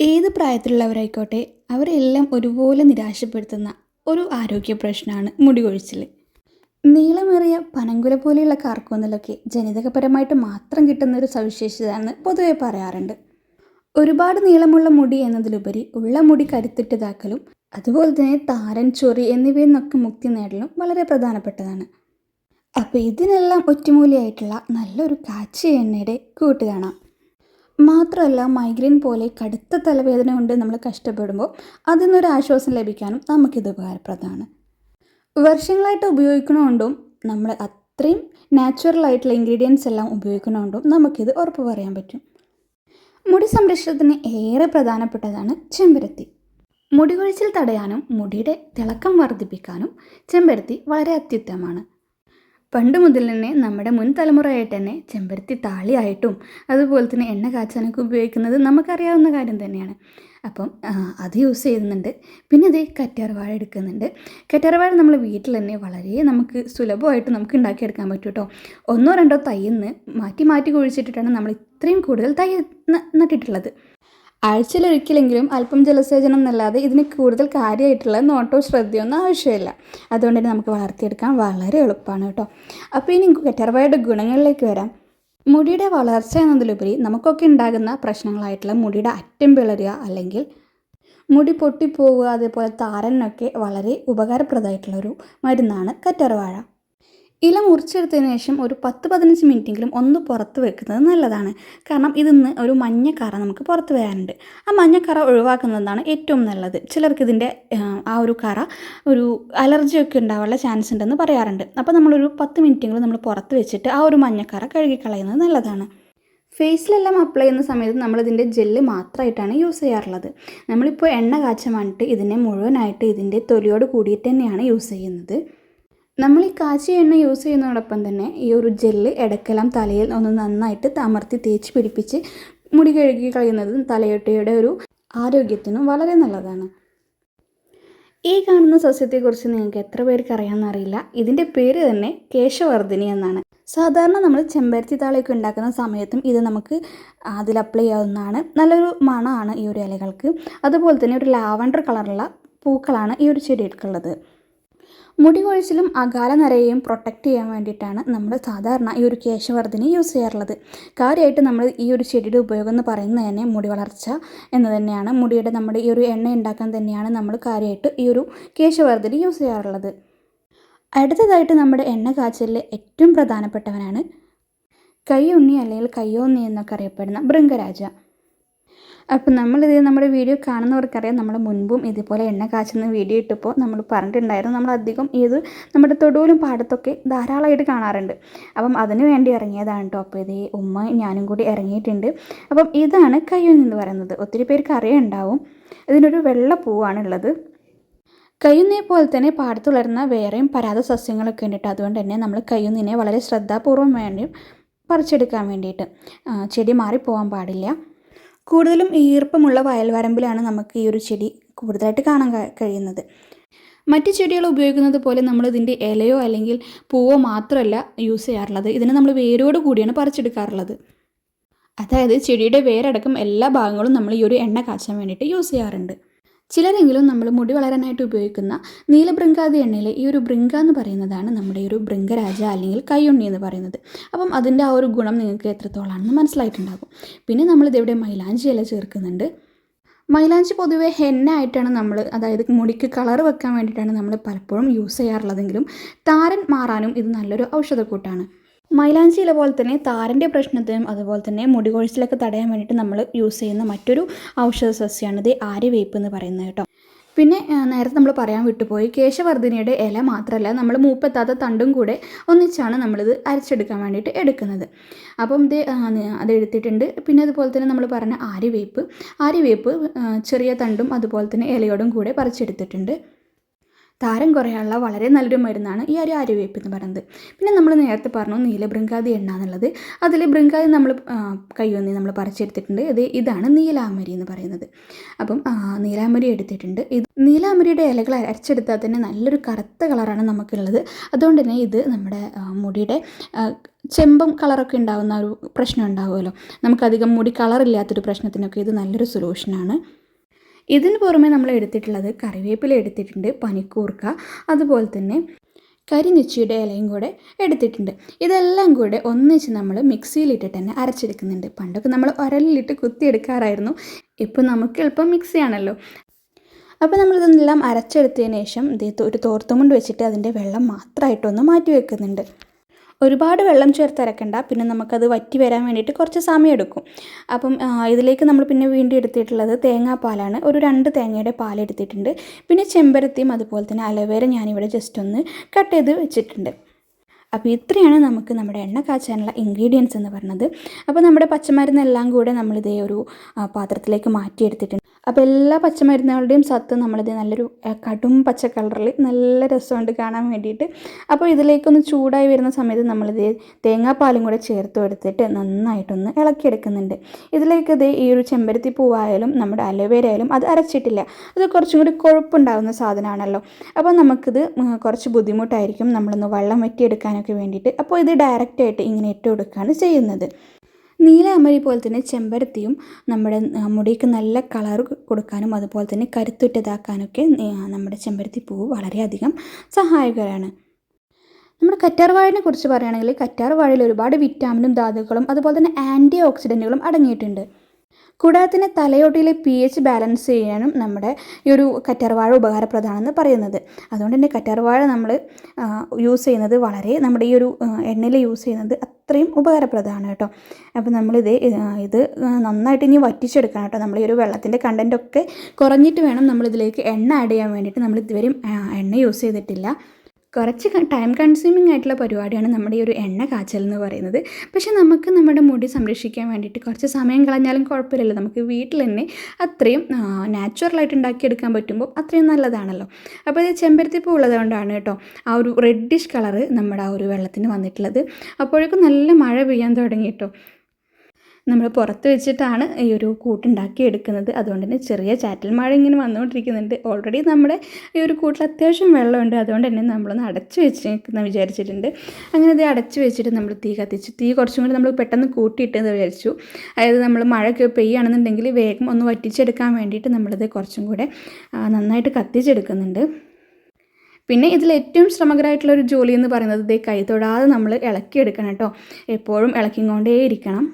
ഏത് പ്രായത്തിലുള്ളവരായിക്കോട്ടെ അവരെല്ലാം ഒരുപോലെ നിരാശപ്പെടുത്തുന്ന ഒരു ആരോഗ്യ പ്രശ്നമാണ് മുടി കൊഴിച്ചിൽ നീളമേറിയ പനങ്കുല പോലെയുള്ള കാർക്കൂന്നലൊക്കെ ജനിതകപരമായിട്ട് മാത്രം കിട്ടുന്ന ഒരു സവിശേഷതയാണെന്ന് പൊതുവെ പറയാറുണ്ട്. ഒരുപാട് നീളമുള്ള മുടി എന്നതിലുപരി ഉള്ള മുടി കരുത്തിട്ടതാക്കലും അതുപോലെ തന്നെ താരൻ ചൊറി എന്നിവയിൽ നിന്നൊക്കെ മുക്തി നേടലും വളരെ പ്രധാനപ്പെട്ടതാണ്. അപ്പോൾ ഇതിനെല്ലാം ഒറ്റമൂലിയായിട്ടുള്ള നല്ലൊരു കാച്ചി എണ്ണയുടെ കൂട്ട് കാണാം. മാത്രമല്ല മൈഗ്രെയിൻ പോലെ കടുത്ത തലവേദന കൊണ്ട് നമ്മൾ കഷ്ടപ്പെടുമ്പോൾ അതിൽ നിന്നൊരു ആശ്വാസം ലഭിക്കാനും നമുക്കിത് ഉപകാരപ്രദമാണ്. വർഷങ്ങളായിട്ട് ഉപയോഗിക്കണമുണ്ടും നമ്മൾ അത്രയും നാച്ചുറൽ ആയിട്ടുള്ള ഇൻഗ്രീഡിയൻസ് എല്ലാം ഉപയോഗിക്കണമുണ്ടും നമുക്കിത് ഉറപ്പ് പറയാൻ പറ്റും. മുടി സംരക്ഷണത്തിന് ഏറെ പ്രധാനപ്പെട്ടതാണ് ചെമ്പരത്തി. മുടി കൊഴിച്ചിൽ തടയാനും മുടിയുടെ തിളക്കം വർദ്ധിപ്പിക്കാനും ചെമ്പരത്തി വളരെ അത്യുത്തമമാണ്. പണ്ട് മുതൽ തന്നെ നമ്മുടെ മുൻ തലമുറയായിട്ട് തന്നെ ചെമ്പരത്തി താളിയായിട്ടും അതുപോലെ തന്നെ എണ്ണ കാച്ചാനൊക്കെ ഉപയോഗിക്കുന്നത് നമുക്കറിയാവുന്ന കാര്യം തന്നെയാണ്. അപ്പം അത് യൂസ് ചെയ്യുന്നുണ്ട്. പിന്നെ ഇതേ കറ്റാർവാഴ എടുക്കുന്നുണ്ട്. കറ്റാർവാഴ നമ്മൾ വീട്ടിൽ തന്നെ വളരെ നമുക്ക് സുലഭമായിട്ട് നമുക്ക് ഉണ്ടാക്കിയെടുക്കാൻ പറ്റും കേട്ടോ ഒന്നോ രണ്ടോ തയ്യെന്ന് മാറ്റി മാറ്റി കുഴിച്ചിട്ടിട്ടാണ് നമ്മൾ ഇത്രയും കൂടുതൽ തയ്യ നട്ടിട്ടുള്ളത്. ആഴ്ചയിലൊരിക്കലെങ്കിലും അല്പം ജലസേചനം എന്നല്ലാതെ ഇതിന് കൂടുതൽ കാര്യമായിട്ടുള്ള നോട്ടോ ശ്രദ്ധയൊന്നും ആവശ്യമില്ല. അതുകൊണ്ട് തന്നെ നമുക്ക് വളർത്തിയെടുക്കാൻ വളരെ എളുപ്പമാണ് കേട്ടോ. അപ്പോൾ ഇനി കറ്റർവായുടെ ഗുണങ്ങളിലേക്ക് വരാം. മുടിയുടെ വളർച്ച എന്നതിലുപരി നമുക്കൊക്കെ ഉണ്ടാകുന്ന പ്രശ്നങ്ങളായിട്ടുള്ള മുടിയുടെ അറ്റം പിളരുക അല്ലെങ്കിൽ മുടി പൊട്ടിപ്പോവുക അതേപോലെ താരനൊക്കെ വളരെ ഉപകാരപ്രദമായിട്ടുള്ളൊരു മരുന്നാണ് കറ്റർവാഴ. ഇല മുറിച്ചെടുത്തതിന് ശേഷം ഒരു പത്ത് പതിനഞ്ച് മിനിറ്റെങ്കിലും ഒന്ന് പുറത്ത് വെക്കുന്നത് നല്ലതാണ്. കാരണം ഇതിന്ന് ഒരു മഞ്ഞക്കറ നമുക്ക് പുറത്ത് വരാനുണ്ട്. ആ മഞ്ഞക്കറ ഒഴിവാക്കുന്നതാണ് ഏറ്റവും നല്ലത്. ചിലർക്ക് ഇതിന്റെ ആ ഒരു കറ ഒരു അലർജിയൊക്കെ ഉണ്ടാവാനുള്ള ചാൻസ് ഉണ്ടെന്ന് പറയാറുണ്ട്. അപ്പോൾ നമ്മളൊരു പത്ത് മിനിറ്റെങ്കിലും നമ്മൾ പുറത്ത് വെച്ചിട്ട് ആ ഒരു മഞ്ഞക്കറ കഴുകിക്കളയുന്നത് നല്ലതാണ്. ഫേസിലെല്ലാം അപ്ലൈ ചെയ്യുന്ന സമയത്ത് നമ്മളിതിന്റെ ജെല്ല് മാത്രമായിട്ടാണ് യൂസ് ചെയ്യാറുള്ളത്. നമ്മളിപ്പോൾ എണ്ണ കാച്ചാൻ വേണ്ടിയിട്ട് ഇതിനെ മുഴുവനായിട്ട് ഇതിന്റെ തൊലിയോട് കൂടിയിട്ട് തന്നെയാണ് യൂസ് ചെയ്യുന്നത്. നമ്മൾ ഈ കാച്ചിയ എണ്ണ യൂസ് ചെയ്യുന്നതോടൊപ്പം തന്നെ ഈ ഒരു ജെല്ല് ഇടയ്ക്കെല്ലാം തലയിൽ ഒന്ന് നന്നായിട്ട് തമർത്തി തേച്ച് പിടിപ്പിച്ച് മുടി കഴുകി കളയുന്നത് തലയൊട്ടയുടെ ഒരു ആരോഗ്യത്തിനും വളരെ നല്ലതാണ്. ഈ കാണുന്ന സസ്യത്തെക്കുറിച്ച് നിങ്ങൾക്ക് എത്ര പേർക്ക് അറിയാമെന്നറിയില്ല ഇതിന്റെ പേര് തന്നെ കേശവർദ്ധിനി എന്നാണ്. സാധാരണ നമ്മൾ ചെമ്പരത്തി താളിയൊക്കെ ഉണ്ടാക്കുന്ന സമയത്തും ഇത് നമുക്ക് അതിൽ അപ്ലൈ ചെയ്യാവുന്നതാണ്. നല്ലൊരു മണമാണ് ഈ ഒരു ഇലകൾക്ക്. അതുപോലെ തന്നെ ഒരു ലാവണ്ടർ കളറുള്ള പൂക്കളാണ് ഈ ഒരു ചെടികൾക്കുള്ളത്. മുടി കൊഴിച്ചിലും അകാല നരയെയും പ്രൊട്ടക്റ്റ് ചെയ്യാൻ വേണ്ടിയിട്ടാണ് നമ്മൾ സാധാരണ ഈ ഒരു കേശവർദ്ധിനി യൂസ് ചെയ്യാറുള്ളത്. കാര്യമായിട്ട് നമ്മൾ ഈ ഒരു ചെടിയുടെ ഉപയോഗം എന്ന് പറയുന്നത് തന്നെ മുടി വളർച്ച എന്ന് തന്നെയാണ്. മുടിയുടെ നമ്മുടെ ഈ ഒരു എണ്ണ ഉണ്ടാക്കാൻ തന്നെയാണ് നമ്മൾ കാര്യമായിട്ട് ഈ ഒരു കേശവർദ്ധിനി യൂസ് ചെയ്യാറുള്ളത്. അടുത്തതായിട്ട് നമ്മുടെ എണ്ണ കാച്ചലിൽ ഏറ്റവും പ്രധാനപ്പെട്ടവനാണ് കൈയുണ്ണി അല്ലെങ്കിൽ കയ്യോന്നി എന്നൊക്കെ അറിയപ്പെടുന്ന ഭൃംഗരാജ. അപ്പം നമ്മളിത് നമ്മുടെ വീഡിയോ കാണുന്നവർക്കറിയാം. നമ്മൾ മുൻപും ഇതുപോലെ എണ്ണ കാച്ചുന്ന വീഡിയോ ഇട്ടപ്പോൾ നമ്മൾ പറഞ്ഞിട്ടുണ്ടായിരുന്നു. നമ്മൾ അധികം ഇത് നമ്മുടെ തൊടുവിലും പാടത്തൊക്കെ ധാരാളമായിട്ട് കാണാറുണ്ട്. അപ്പം അതിന് വേണ്ടി ഇറങ്ങിയതാണ് കേട്ടോ. അപ്പോൾ ഇത് ഉമ്മ ഞാനും കൂടി ഇറങ്ങിയിട്ടുണ്ട്. അപ്പം ഇതാണ് കയ്യൂന്നി എന്ന് പറയുന്നത്. ഒത്തിരി പേർക്ക് അറിയുണ്ടാവും. ഇതിനൊരു വെള്ള പൂവാണുള്ളത്. കയ്യുന്നേ പോലെ തന്നെ പാടത്ത് വളരുന്ന വേറെയും പരാത സസ്യങ്ങളൊക്കെ ഉണ്ട് അതുകൊണ്ട് തന്നെ നമ്മൾ കയ്യുന്നിനെ വളരെ ശ്രദ്ധാപൂർവം വേണ്ടി പറിച്ചെടുക്കാൻ വേണ്ടിയിട്ട് ചെടി മാറിപ്പോകാൻ പാടില്ല. കൂടുതലും ഈർപ്പമുള്ള വയൽവരമ്പിലാണ് നമുക്ക് ഈ ഒരു ചെടി കൂടുതലായിട്ട് കാണാൻ കഴിയുന്നത്. മറ്റ് ചെടികൾ ഉപയോഗിക്കുന്നത് പോലെ നമ്മൾ ഇതിന്റെ ഇലയോ അല്ലെങ്കിൽ പൂവോ മാത്രമല്ല യൂസ് ചെയ്യാറുള്ളത്. ഇതിനെ നമ്മൾ വേരോട് കൂടിയാണ് പറിച്ചെടുക്കാറുള്ളത്. അതായത് ചെടിയുടെ വേരടക്കം എല്ലാ ഭാഗങ്ങളും നമ്മൾ ഈ ഒരു എണ്ണ കാച്ചാൻ വേണ്ടിയിട്ട് യൂസ് ചെയ്യാറുണ്ട്. ചിലരെങ്കിലും നമ്മൾ മുടി വളരാനായിട്ട് ഉപയോഗിക്കുന്ന നീലബൃങ്കാതി എണ്ണയിലെ ഈ ഒരു ബൃങ്ക എന്ന് പറയുന്നതാണ് നമ്മുടെ ഒരു ബൃങ്കരാജ അല്ലെങ്കിൽ കയ്യുണ്ണി എന്ന് പറയുന്നത്. അപ്പം അതിന്റെ ആ ഒരു ഗുണം നിങ്ങൾക്ക് എത്രത്തോളാണെന്ന് മനസ്സിലായിട്ടുണ്ടാകും. പിന്നെ നമ്മളിത് ഇവിടെ മൈലാഞ്ചി ഇല ചേർക്കുന്നുണ്ട്. മൈലാഞ്ചി പൊതുവേ ഹെന്ന ആയിട്ടാണ് നമ്മൾ അതായത് മുടിക്ക് കളർ വെക്കാൻ വേണ്ടിയിട്ടാണ് നമ്മൾ പലപ്പോഴും യൂസ് ചെയ്യാറുള്ളതെങ്കിലും താരൻ മാറാനും ഇത് നല്ലൊരു ഔഷധക്കൂട്ടാണ്. മൈലാഞ്ചി ഇല പോലെ തന്നെ താരന്റെ പ്രശ്നത്തിനും അതുപോലെ തന്നെ മുടി കൊഴിച്ചിലൊക്കെ തടയാൻ വേണ്ടിയിട്ട് നമ്മൾ യൂസ് ചെയ്യുന്ന മറ്റൊരു ഔഷധ സസ്യമാണ് ഇത് ആര്യവേപ്പ് എന്ന് പറയുന്നത് കേട്ടോ. പിന്നെ നേരത്തെ നമ്മൾ പറയാൻ വിട്ടുപോയി കേശവർദ്ധിനിയുടെ ഇല മാത്രമല്ല നമ്മൾ മൂപ്പെത്താത്ത തണ്ടും കൂടെ ഒന്നിച്ചാണ് നമ്മളിത് അരച്ചെടുക്കാൻ വേണ്ടിയിട്ട് എടുക്കുന്നത്. അപ്പം ഇത് അത് എടുത്തിട്ടുണ്ട്. പിന്നെ അതുപോലെ തന്നെ നമ്മൾ പറഞ്ഞ ആര്യവേപ്പ്. ആര്യവേപ്പ് ചെറിയ തണ്ടും അതുപോലെ തന്നെ ഇലയോടും കൂടെ പറിച്ചെടുത്തിട്ടുണ്ട്. താരം കുറയാനുള്ള വളരെ നല്ലൊരു മരുന്നാണ് ഈ ഒരു ആര്യവേപ്പ് എന്ന് പറയുന്നത്. പിന്നെ നമ്മൾ നേരത്തെ പറഞ്ഞു നീലബൃങ്കാതി എണ്ണ എന്നുള്ളത്. അതിൽ ബൃങ്കാതി നമ്മൾ കയ്യൊന്നി നമ്മൾ പറിച്ചെടുത്തിട്ടുണ്ട്. ഇത് ഇതാണ് നീലാമരി എന്ന് പറയുന്നത്. അപ്പം നീലാമരി എടുത്തിട്ടുണ്ട്. ഇത് നീലാമരിയുടെ ഇലകൾ അരച്ചെടുത്താൽ തന്നെ നല്ലൊരു കറുത്ത കളറാണ് നമുക്കുള്ളത്. അതുകൊണ്ട് തന്നെ ഇത് നമ്മുടെ മുടിയുടെ ചെമ്പം കളറൊക്കെ ഉണ്ടാകുന്ന ഒരു പ്രശ്നം ഉണ്ടാകുമല്ലോ നമുക്കധികം മുടി കളറില്ലാത്തൊരു പ്രശ്നത്തിനൊക്കെ ഇത് നല്ലൊരു സൊല്യൂഷനാണ് ഇതിന് പുറമെ നമ്മൾ എടുത്തിട്ടുള്ളത് കറിവേപ്പില എടുത്തിട്ടുണ്ട് പനിക്കൂർക്ക അതുപോലെ തന്നെ കരിനിച്ചിയുടെ ഇലയും കൂടെ എടുത്തിട്ടുണ്ട്. ഇതെല്ലാം കൂടെ ഒന്നിച്ച് നമ്മൾ മിക്സിയിലിട്ടിട്ട് തന്നെ അരച്ചെടുക്കുന്നുണ്ട്. പണ്ടൊക്കെ നമ്മൾ ഉരലിലിട്ട് കുത്തിയെടുക്കാറായിരുന്നു. ഇപ്പോൾ നമുക്ക് എളുപ്പം മിക്സിയാണല്ലോ. അപ്പോൾ നമ്മളിതെല്ലാം അരച്ചെടുത്തതിന് ശേഷം ഒരു തോർത്തുമുണ്ട് വെച്ചിട്ട് അതിന്റെ വെള്ളം മാത്രമായിട്ടൊന്ന് മാറ്റി വെക്കുന്നുണ്ട്. ഒരുപാട് വെള്ളം ചേർത്ത് അരക്കണ്ട. പിന്നെ നമുക്കത് വറ്റി വരാൻ വേണ്ടിയിട്ട് കുറച്ച് സമയം എടുക്കും അപ്പം ഇതിലേക്ക് നമ്മൾ പിന്നെ വീണ്ടും എടുത്തിട്ടുള്ളത് തേങ്ങാപ്പാലാണ്. ഒരു രണ്ട് തേങ്ങയുടെ പാലെടുത്തിട്ടുണ്ട്. പിന്നെ ചെമ്പരത്തിയും അതുപോലെ തന്നെ അലവേര ഞാനിവിടെ ജസ്റ്റ് ഒന്ന് കട്ട് ചെയ്ത് വെച്ചിട്ടുണ്ട്. അപ്പോൾ ഇത്രയാണ് നമുക്ക് നമ്മുടെ എണ്ണ കാച്ചാനുള്ള ഇൻഗ്രീഡിയൻസ് എന്ന് പറഞ്ഞത്. അപ്പോൾ നമ്മുടെ പച്ചമരുന്നെല്ലാം കൂടെ നമ്മളിതേ ഒരു പാത്രത്തിലേക്ക് മാറ്റിയെടുത്തിട്ടുണ്ട്. അപ്പോൾ എല്ലാ പച്ചമരുന്നുകളുടെയും സത്ത് നമ്മളിത് നല്ലൊരു കടും പച്ച കളറിൽ നല്ല രസമുണ്ട് കാണാൻ വേണ്ടിയിട്ട്. അപ്പോൾ ഇതിലേക്കൊന്ന് ചൂടായി വരുന്ന സമയത്ത് നമ്മളിത് തേങ്ങാപ്പാലും കൂടെ ചേർത്ത് എടുത്തിട്ട് നന്നായിട്ടൊന്ന് ഇളക്കിയെടുക്കുന്നുണ്ട്. ഇതിലേക്ക് ഇത് ഈ ഒരു ചെമ്പരത്തി പൂവായാലും നമ്മുടെ അലോവേര ആയാലും അത് അരച്ചിട്ടില്ല. അത് കുറച്ചും കൂടി കൊഴുപ്പുണ്ടാകുന്ന സാധനമാണല്ലോ. അപ്പോൾ നമുക്കിത് കുറച്ച് ബുദ്ധിമുട്ടായിരിക്കും നമ്മളൊന്ന് വെള്ളം വറ്റിയെടുക്കാനൊക്കെ. വേണ്ടിയിട്ട്. അപ്പോൾ ഇത് ഡയറക്റ്റായിട്ട് ഇങ്ങനെ ഇട്ട് കൊടുക്കുകയാണ് ചെയ്യുന്നത്. നീലാമരി പോലെ തന്നെ ചെമ്പരത്തിയും നമ്മുടെ മുടിക്ക് നല്ല കളർ കൊടുക്കാനും അതുപോലെ തന്നെ കരുത്തുറ്റതാക്കാനൊക്കെ നമ്മുടെ ചെമ്പരത്തി പൂവ് വളരെയധികം സഹായകരമാണ് നമ്മുടെ കറ്റാർവാഴിനെ കുറിച്ച് പറയുകയാണെങ്കിൽ കറ്റാർവാഴയിൽ ഒരുപാട് വിറ്റാമിനും ധാതുക്കളും അതുപോലെ തന്നെ ആന്റി ഓക്സിഡന്റുകളും അടങ്ങിയിട്ടുണ്ട്. കൂടാതെ തന്നെ തലയോട്ടിയിലെ പി എച്ച് ബാലൻസ് ചെയ്യാനും നമ്മുടെ ഈ ഒരു കറ്റാർവാഴ ഉപകാരപ്രദമാണെന്ന് പറയുന്നത്. അതുകൊണ്ട് തന്നെ കറ്റാർവാഴ നമ്മൾ യൂസ് ചെയ്യുന്നത് വളരെ നമ്മുടെ ഈ ഒരു എണ്ണയിൽ യൂസ് ചെയ്യുന്നത് അത്രയും ഉപകാരപ്രദമാണ് കേട്ടോ. അപ്പോൾ നമ്മളിത് ഇത് നന്നായിട്ട് ഇനി വറ്റിച്ചെടുക്കണം കേട്ടോ. നമ്മൾ ഈ ഒരു വെള്ളത്തിന്റെ കണ്ടന്റൊക്കെ കുറഞ്ഞിട്ട് വേണം നമ്മളിതിലേക്ക് എണ്ണ ആഡ് ചെയ്യാൻ വേണ്ടിയിട്ട്. നമ്മൾ ഇതുവരെയും എണ്ണ യൂസ് ചെയ്തിട്ടില്ല. കുറച്ച് ടൈം കൺസ്യൂമിംഗ് ആയിട്ടുള്ള പരിപാടിയാണ് നമ്മുടെ ഈ ഒരു എണ്ണ കാച്ചൽ എന്ന് പറയുന്നത്. പക്ഷേ നമുക്ക് നമ്മുടെ മുടി സംരക്ഷിക്കാൻ വേണ്ടിയിട്ട് കുറച്ച് സമയം കളഞ്ഞാലും കുഴപ്പമില്ലല്ലോ. നമുക്ക് വീട്ടിൽ തന്നെ അത്രയും നാച്ചുറലായിട്ട് ഉണ്ടാക്കിയെടുക്കാൻ പറ്റുമ്പോൾ അത്രയും നല്ലതാണല്ലോ. അപ്പോൾ ഇത് ചെമ്പരത്തിപ്പൂ ഉള്ളതുകൊണ്ടാണ് കേട്ടോ ആ ഒരു റെഡിഷ് കളറ് നമ്മുടെ ആ ഒരു വെള്ളത്തിന് വന്നിട്ടുള്ളത്. അപ്പോഴേക്കും നല്ല മഴ പെയ്യാൻ തുടങ്ങി കേട്ടോ. നമ്മൾ പുറത്ത് വെച്ചിട്ടാണ് ഈ ഒരു കൂട്ടുണ്ടാക്കി എടുക്കുന്നത്. അതുകൊണ്ട് തന്നെ ചെറിയ ചാറ്റൽ മഴ ഇങ്ങനെ വന്നുകൊണ്ടിരിക്കുന്നുണ്ട്. ഓൾറെഡി നമ്മുടെ ഈ ഒരു കൂട്ടിൽ അത്യാവശ്യം വെള്ളമുണ്ട്. അതുകൊണ്ട് തന്നെ നമ്മളൊന്ന് അടച്ച് വെച്ചിരിക്കുന്ന വിചാരിച്ചിട്ടുണ്ട്. അങ്ങനെ ഇത് അടച്ച് വെച്ചിട്ട് നമ്മൾ തീ കത്തിച്ച്. തീ കുറച്ചും കൂടി നമ്മൾ പെട്ടെന്ന് കൂട്ടിയിട്ടെന്ന് വിചാരിച്ചു. അതായത് നമ്മൾ മഴയൊക്കെ പെയ്യുകയാണെന്നുണ്ടെങ്കിൽ വേഗം ഒന്ന് വറ്റിച്ചെടുക്കാൻ വേണ്ടിയിട്ട് നമ്മളിത് കുറച്ചും കൂടെ നന്നായിട്ട് കത്തിച്ചെടുക്കുന്നുണ്ട്. പിന്നെ ഇതിൽ ഏറ്റവും ശ്രമകരമായിട്ടുള്ള ഒരു ജോലി എന്ന് പറയുന്നത് കൈ തൊടാതെ നമ്മൾ ഇളക്കിയെടുക്കണം കേട്ടോ. എപ്പോഴും ഇളക്കിക്കൊണ്ടേയിരിക്കണം.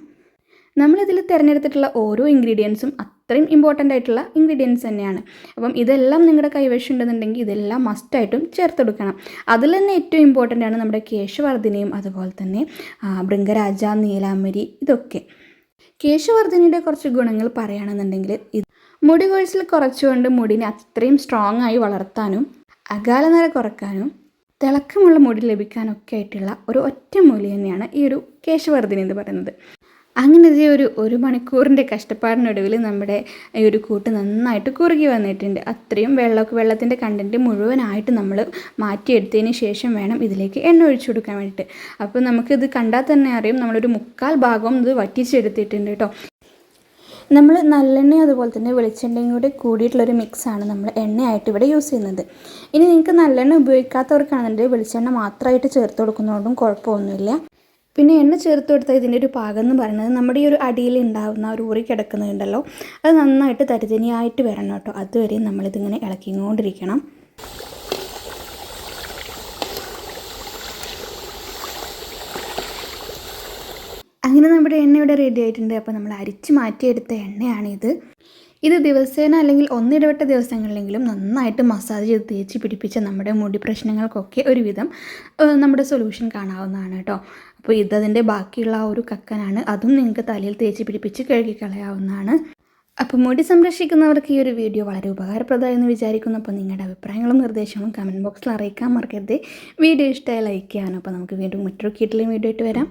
നമ്മളിതിൽ തിരഞ്ഞെടുത്തിട്ടുള്ള ഓരോ ഇൻഗ്രീഡിയൻസും അത്രയും ഇമ്പോർട്ടന്റ് ആയിട്ടുള്ള ഇൻഗ്രീഡിയൻസ് തന്നെയാണ്. അപ്പം ഇതെല്ലാം നിങ്ങളുടെ കൈവശം ഉണ്ടെന്നുണ്ടെങ്കിൽ ഇതെല്ലാം മസ്റ്റായിട്ടും ചേർത്തെടുക്കണം അതിൽ തന്നെ ഏറ്റവും ഇമ്പോർട്ടന്റ് ആണ് നമ്മുടെ കേശവർദ്ധിനിയും അതുപോലെ തന്നെ ഭൃംഗരാജ നീലാംബരി ഇതൊക്കെ. കേശവർദ്ധിനിയുടെ കുറച്ച് ഗുണങ്ങൾ പറയുകയാണെന്നുണ്ടെങ്കിൽ ഇത് മുടി കൊഴിച്ചിൽ കുറച്ചുകൊണ്ട് മുടിനെ അത്രയും സ്ട്രോങ് ആയി വളർത്താനും അകാലനര കുറക്കാനും തിളക്കമുള്ള മുടി ലഭിക്കാനൊക്കെ ആയിട്ടുള്ള ഒരു ഒറ്റ മൂലി തന്നെയാണ് ഈ ഒരു കേശവർദ്ധിനി എന്ന് പറയുന്നത്. അങ്ങനെ ഇത് ഒരു ഒരു മണിക്കൂറിന്റെ കഷ്ടപ്പാടിനൊടുവിൽ നമ്മുടെ ഈ ഒരു കൂട്ട് നന്നായിട്ട് കുറുകി വന്നിട്ടുണ്ട്. അത്രയും വെള്ളമൊക്കെ വെള്ളത്തിന്റെ കണ്ടന്റ് മുഴുവനായിട്ട് നമ്മൾ മാറ്റിയെടുത്തതിന് ശേഷം വേണം ഇതിലേക്ക് എണ്ണ ഒഴിച്ചു കൊടുക്കാൻ വേണ്ടിയിട്ട്. അപ്പോൾ നമുക്കിത് കണ്ടാൽ തന്നെ അറിയും. നമ്മളൊരു മുക്കാൽ ഭാഗം ഇത് വറ്റിച്ചെടുത്തിട്ടുണ്ട് കേട്ടോ. നമ്മൾ നല്ലെണ്ണ അതുപോലെ തന്നെ വെളിച്ചെണ്ണയും കൂടി കൂടിയിട്ടുള്ളൊരു മിക്സാണ് നമ്മൾ എണ്ണയായിട്ട് ഇവിടെ യൂസ് ചെയ്യുന്നത്. ഇനി നിങ്ങൾക്ക് നല്ലെണ്ണ ഉപയോഗിക്കാത്തവർക്കാണെന്നുണ്ടെങ്കിൽ വെളിച്ചെണ്ണ മാത്രമായിട്ട് ചേർത്ത് കൊടുക്കുന്നതുകൊണ്ടും കുഴപ്പമൊന്നുമില്ല. പിന്നെ എണ്ണ ചേർത്ത് കൊടുത്താൽ ഇതിന്റെ ഒരു പാകം എന്ന് പറയുന്നത് നമ്മുടെ ഈ ഒരു അടിയിൽ ഉണ്ടാകുന്ന ഒരു ഊറി കിടക്കുന്നുണ്ടല്ലോ അത് നന്നായിട്ട് തരിതനിയായിട്ട് വരണം കേട്ടോ. അതുവരെ നമ്മളിതിങ്ങനെ ഇളക്കിക്കൊണ്ടിരിക്കണം. അങ്ങനെ നമ്മുടെ എണ്ണ ഇവിടെ റെഡി ആയിട്ടുണ്ട്. അപ്പോൾ നമ്മൾ അരിച്ച് മാറ്റിയെടുത്ത എണ്ണയാണിത്. ഇത് ദിവസേന അല്ലെങ്കിൽ ഒന്നിടവിട്ട ദിവസങ്ങളിലെങ്കിലും നന്നായിട്ട് മസാജ് ചെയ്ത് തേച്ച് പിടിപ്പിച്ച നമ്മുടെ മുടി പ്രശ്നങ്ങൾക്കൊക്കെ ഒരുവിധം നമ്മുടെ സൊല്യൂഷൻ കാണാവുന്നതാണ് കേട്ടോ അപ്പോൾ ഇതതിന്റെ ബാക്കിയുള്ള ആ ഒരു കക്കനാണ്. അതും നിങ്ങൾക്ക് തലയിൽ തേച്ച് പിടിപ്പിച്ച് കഴുകിക്കളയാവുന്നതാണ്. അപ്പോൾ മുടി സംരക്ഷിക്കുന്നവർക്ക് ഈ ഒരു വീഡിയോ വളരെ ഉപകാരപ്രദമായെന്ന് വിചാരിക്കുന്നു. അപ്പോൾ നിങ്ങളുടെ അഭിപ്രായങ്ങളും നിർദ്ദേശങ്ങളും കമന്റ് ബോക്സിൽ അറിയിക്കാൻ മറക്കരുത്. വീഡിയോ ഇഷ്ടമായി ലൈക്ക് ചെയ്യാനും അപ്പോൾ നമുക്ക് വീണ്ടും മറ്റൊരു കീട്ടിലും വീഡിയോ ആയിട്ട് വരാം.